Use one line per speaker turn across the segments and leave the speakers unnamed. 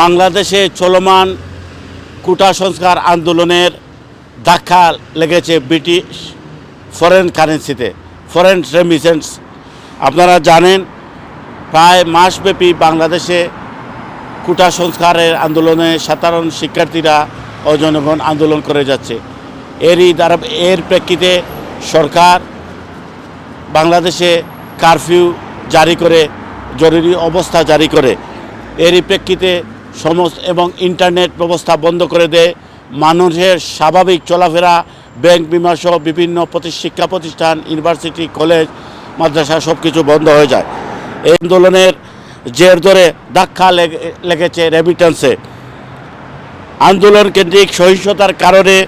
বাংলাদেশে চলমান কুটা সংস্কার আন্দোলনের ধাক্কা লেগেছে ব্রিটিশ ফরেন কারেন্সিতে ফরেন রেমিসেন্স আপনারা জানেন, প্রায় মাসব্যাপী বাংলাদেশে কুটা সংস্কারের আন্দোলনে সাধারণ শিক্ষার্থীরা ও জনগণ আন্দোলন করে যাচ্ছে। এরই দ্বারা, এর প্রেক্ষিতে সরকার বাংলাদেশে কারফিউ জারি করে, জরুরি অবস্থা জারি করে। এরই প্রেক্ষিতে সমস্ত এবং ইন্টারনেট ব্যবস্থা বন্ধ করে দেয়। মানুষের স্বাভাবিক চলাফেরা, ব্যাংক বিমা সহ বিভিন্ন শিক্ষা প্রতিষ্ঠান, ইউনিভার্সিটি, কলেজ, মাদ্রাসা সব কিছু বন্ধ হয়ে যায়। এই আন্দোলনের জের ধরে ধাক্কা লেগে- লেগেছে রেমিটেন্সে। আন্দোলন কেন্দ্রিক সহিংসতার কারণে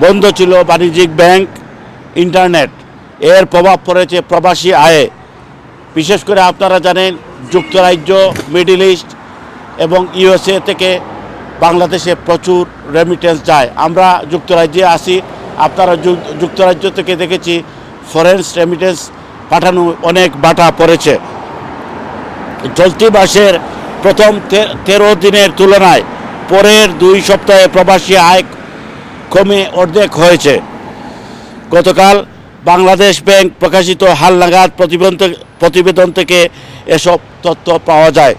বন্ধ ছিল বাণিজ্যিক ব্যাংক, ইন্টারনেট। এর প্রভাব পড়েছে প্রবাসী আয়ে। বিশেষ করে আপনারা জানেন, যুক্তরাজ্য, মিডল ইস্ট এবং ইউএসএ থেকে বাংলাদেশে প্রচুর রেমিটেন্স যায়। আমরা যুক্তরাজ্যে আসি আপনারা যুক- যুক্তরাজ্য থেকে দেখেছি ফরেন্স রেমিটেন্স পাঠানো অনেক বাটা পড়েছে। চলতি মাসের প্রথম তেরো দিনের তুলনায় পরের দুই সপ্তাহে প্রবাসী আয় কমে অর্ধেক হয়েছে। গতকাল বাংলাদেশ ব্যাংক প্রকাশিত হালনাগাদ প্রতিবেদন থেকে এসব তথ্য পাওয়া যায়।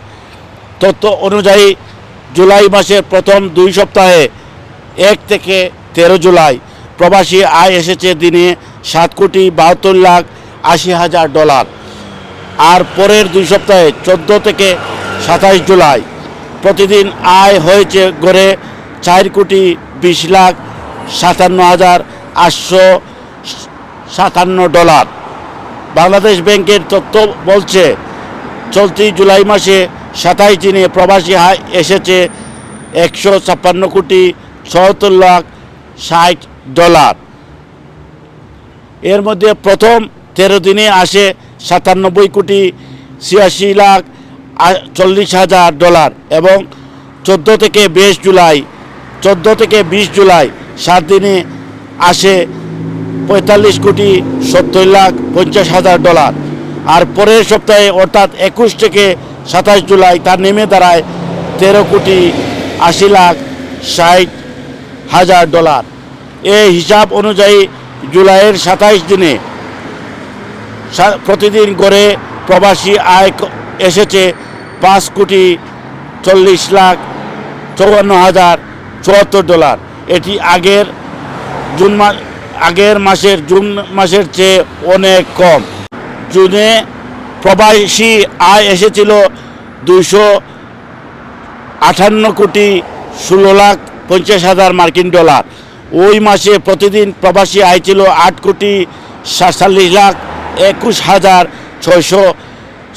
তথ্য অনুযায়ী জুলাই মাসের প্রথম দুই সপ্তাহে এক থেকে তেরো জুলাই প্রবাসী আয় এসেছে দিনে সাত কোটি বাহাত্তর লাখ আশি হাজার ডলার আর পরের দুই সপ্তাহে চোদ্দ থেকে সাতাশ জুলাই প্রতিদিন আয় হয়েছে গড়ে চার কোটি বিশ লাখ সাতান্ন হাজার আটশো সাতান্ন ডলার। বাংলাদেশ ব্যাংকের তথ্য বলছে, চলতি জুলাই মাসে সাতাশ দিনে প্রবাসী এসেছে একশো ছাপ্পান্ন কোটি ছয়ত্তর লাখ ষাট ডলার। এর মধ্যে প্রথম তেরো দিনে আসে সাতানব্বই কোটি ছিয়াশি লাখ চল্লিশ হাজার ডলার এবং চোদ্দ থেকে বিশ জুলাই, চোদ্দ থেকে বিশ জুলাই সাত দিনে আসে পঁয়তাল্লিশ কোটি সত্তর লাখ পঞ্চাশ হাজার ডলার। আর পরের সপ্তাহে অর্থাৎ একুশ থেকে সাতাশ জুলাই তা নেমে দাঁড়ায় তেরো কোটি আশি লাখ ষাট হাজার ডলার। এই হিসাব অনুযায়ী জুলাইয়ের সাতাইশ দিনে প্রতিদিন করে প্রবাসী আয় এসেছে পাঁচ কোটি চল্লিশ লাখ চৌয়ান্ন হাজার চুয়াত্তর ডলার। এটি আগের জুন মাস আগের মাসের জুন মাসের চেয়ে অনেক কম। জুনে প্রবাসী আয় এসেছিল দুশো আটান্ন কোটি ষোলো লাখ পঞ্চাশ হাজার মার্কিন ডলার। ওই মাসে প্রতিদিন প্রবাসী আয় ছিল আট কোটি সাতচল্লিশ লাখ একুশ হাজার ছয়শো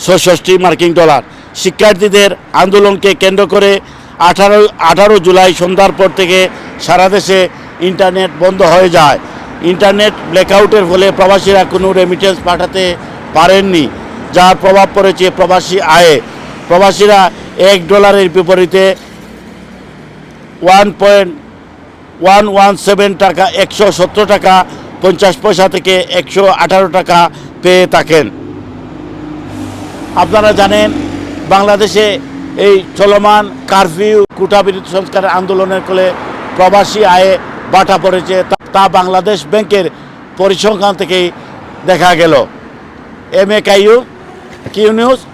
ছষট্টি মার্কিন ডলার। শিক্ষার্থীদের আন্দোলনকে কেন্দ্র করে আঠারো আঠারো জুলাই সন্ধ্যার পর থেকে সারা দেশে ইন্টারনেট বন্ধ হয়ে যায়। ইন্টারনেট ব্ল্যাকআউটের ফলে প্রবাসীরা কোনো রেমিটেন্স পাঠাতে পারেননি। যার প্রভাব পড়েছে প্রবাসী আয়ে। প্রবাসীরা এক ডলারের বিপরীতে one point one one seven টাকা, একশো সত্তর টাকা, পঞ্চাশ পয়সা থেকে একশো আঠারো টাকা পেয়ে থাকেন। আপনারা জানেন, বাংলাদেশে এই চলমান কারফিউ কোটা বিরোধী সংস্কারের আন্দোলনের ফলে প্রবাসী আয়ে বাটা পড়েছে, তা- তা বাংলাদেশ ব্যাংকের পরিসংখ্যান থেকেই দেখা গেল। M A কাইউ aquí Unidos,